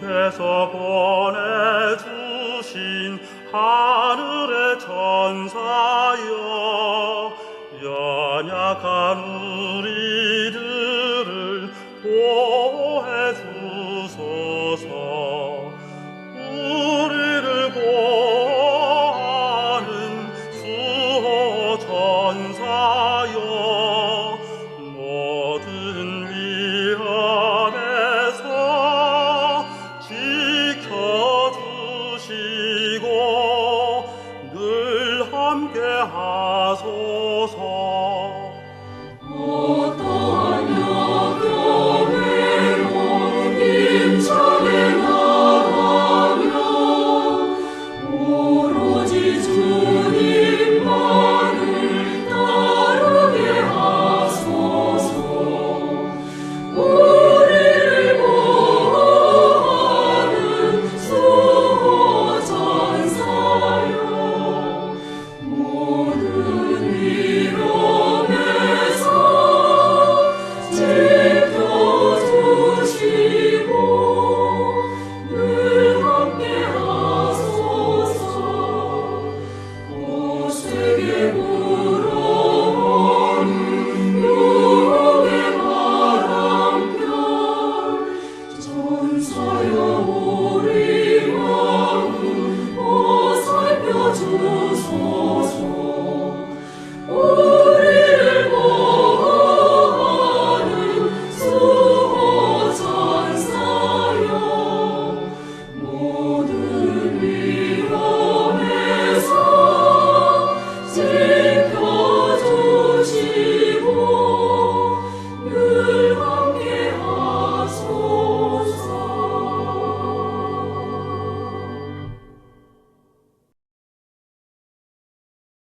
주께서 보내주신 하늘의 천사여 연약한 우리들을 hasos